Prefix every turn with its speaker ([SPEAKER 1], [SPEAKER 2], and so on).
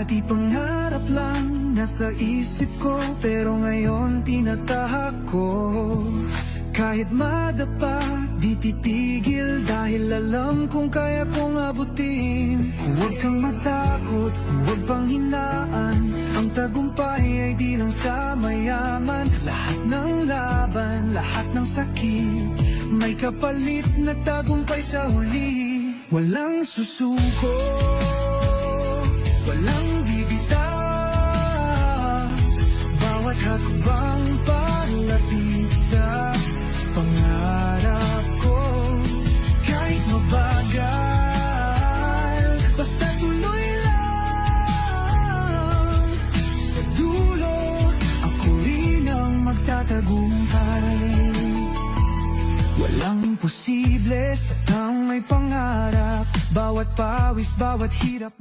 [SPEAKER 1] Dati pangarap lang nasa isip ko Pero ngayon tinatahak ko. Kahit madapa, di titigil Dahil alam kong kaya kong abutin. Huwag kang matakot, huwag pang hinaan. Ang tagumpay ay di lang sa mayaman. Lahat ng laban, lahat ng sakit May kapalit na tagumpay sa huli. Walang susuko hakbang palapit sa pangarap ko? Kahit mabagal Basta tuloy lang. Sa Ako rin ang magtatagumpay. Walang imposible sa taong may pangarap. Bawat pawis, bawat hirap